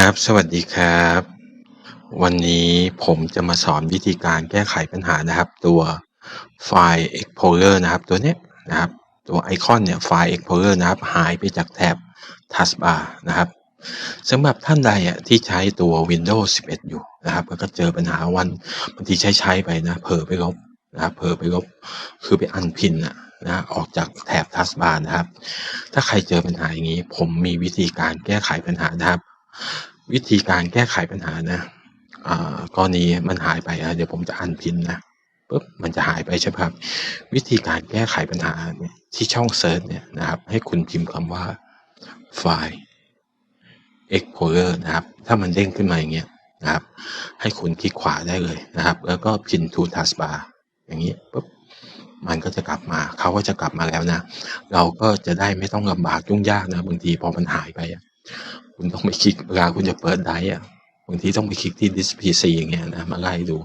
ครับ สวัสดีครับ วันนี้ผมจะมาสอนวิธีการแก้ไขปัญหานะครับ ตัวไฟล์ Explorer นะครับ ตัวเนี้ยนะครับ ตัวไอคอนเนี่ยไฟล์ Explorer นะครับ หายไปจากแท็บ Taskbar นะครับสำหรับท่านใดอะที่ใช้ตัว Windows 11 อยู่นะครับแล้วก็เจอปัญหาวันบางทีใช้ใช้ไปนะเผลอไปลบนะครับเผลอไปลบคือไปอันพินอะนะออกจากแถบ Taskbar นะครับ ถ้าใครเจอปัญหาอย่างนี้ ผมมีวิธีการแก้ไขปัญหานะครับ วิธีการแก้ไขปัญหานะอ่ากรณีมันหายไปเดี๋ยวผมจะอันพินนะปุ๊บมันจะหายไปใช่ไหมครับ วิธีการแก้ไขปัญหาที่ช่องเซิร์ชเนี่ยนะครับ ให้คุณพิมพ์คำว่าไฟล์ Explorer นะครับ ถ้ามันเด้งขึ้นมาอย่างเงี้ยนะครับ ให้คุณคลิกขวาได้เลยนะครับ แล้วก็ pin to taskbar อย่างนี้ปุ๊บมันก็จะกลับมา เขาก็จะกลับมาแล้วนะ เราก็จะได้ไม่ต้องลำบากยุ่งยากนะบางทีพอมันหายไป คุณต้องไปคลิกเวลาคุณจะเปิดไดอะบางทีต้องไปคลิกที่ disk PC อย่างเงี้ยนะมาไล่ดู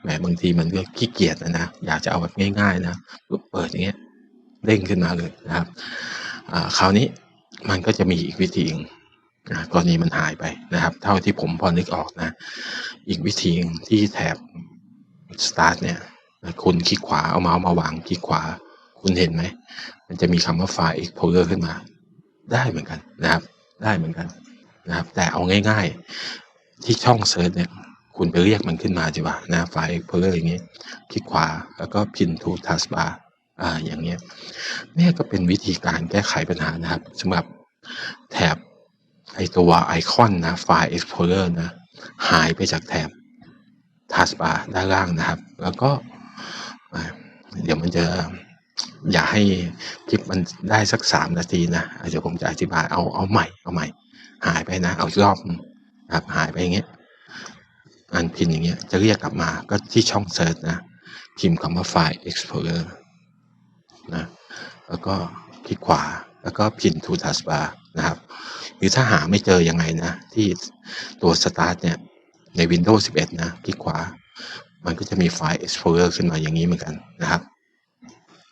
แหมบางทีมันก็ขี้เกียจนะนะอยากจะเอาแบบง่ายๆนะปุ๊บเปิดอย่างเงี้ยเด้งขึ้นมาเลยนะครับคราวนี้มันก็จะมีอีกวิธีหนึ่งนะกรณีมันหายไปนะครับ เท่าที่ผมพอนึกออกนะ อีกวิธีที่แถบ start เนี่ยคุณคลิกขวาเอาเมาส์มาวางคลิกขวา คุณเห็นไหม มันจะมีคำว่าไฟล์ explorer ขึ้นมา ได้เหมือนกันนะครับ ได้เหมือนกัน นะครับ แต่เอาง่าย ๆ ที่ช่องเซิร์ชเนี่ยคุณไปเรียกมันขึ้นมาดีกว่านะไฟล์ explorer อย่างเงี้ยคลิกขวาแล้วก็ pin to taskbar อ่าอย่างเงี้ยเนี่ยก็เป็นวิธีการแก้ไขปัญหานะครับสำหรับแถบไอตัวไอคอนนะไฟล์ explorer นะหายไปจากแถบ taskbar ด้านล่างนะครับ แล้วก็เดี๋ยวมันจะอย่าให้คลิปมันได้สักสามนาทีนะเดี๋ยวผมจะอธิบายเอาเอาใหม่เอาใหม่ หายไปนะเอาอีกรอบหนึ่งนะครับหายไปอย่างเงี้ยอันพินอย่างเงี้ยจะเรียกกลับมาก็ที่ช่องเซิร์ชนะพิมพ์คำว่าไฟล์ explorer นะแล้วก็คลิกขวาแล้วก็พิน to taskbar นะครับ หรือถ้าหาไม่เจอยังไงนะ ที่ตัว start เนี่ย ใน Windows 11 นะ คลิกขวา มันก็จะมีไฟล์ explorer ขึ้นมาอย่างนี้เหมือนกันนะครับ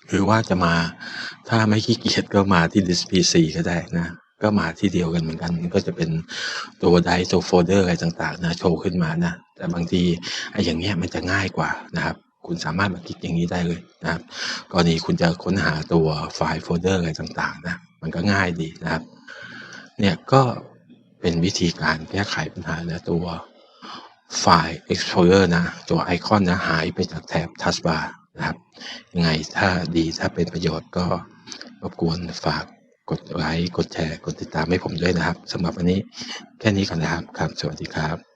หรือว่าจะมาถ้าไม่ขี้เกียจก็มาที่ disk PC ก็ได้นะ ก็มาที่เดียวกันเหมือนกัน มันก็จะเป็นตัวไดร์ตัวโฟลเดอร์อะไรต่างๆนะโชว์ขึ้นมานะแต่บางทีไอ้อย่างเงี้ยมันจะง่ายกว่านะครับ คุณสามารถมาคลิกอย่างนี้ได้เลยนะครับกรณีคุณจะค้นหาตัวไฟล์โฟลเดอร์อะไรต่างๆนะมันก็ง่ายดีนะครับ เนี่ยก็เป็นวิธีการแก้ไขปัญหานะตัวไฟล์ Explorer นะ ตัวไอคอนนะหายไปจากแถบ Taskbar นะครับ ยังไงถ้าดีถ้าเป็นประโยชน์ก็รบกวนฝาก กดไลค์กดแชร์กดติดตามให้ผมด้วยนะครับสำหรับวันนี้แค่นี้ก่อนนะครับครับ สวัสดีครับ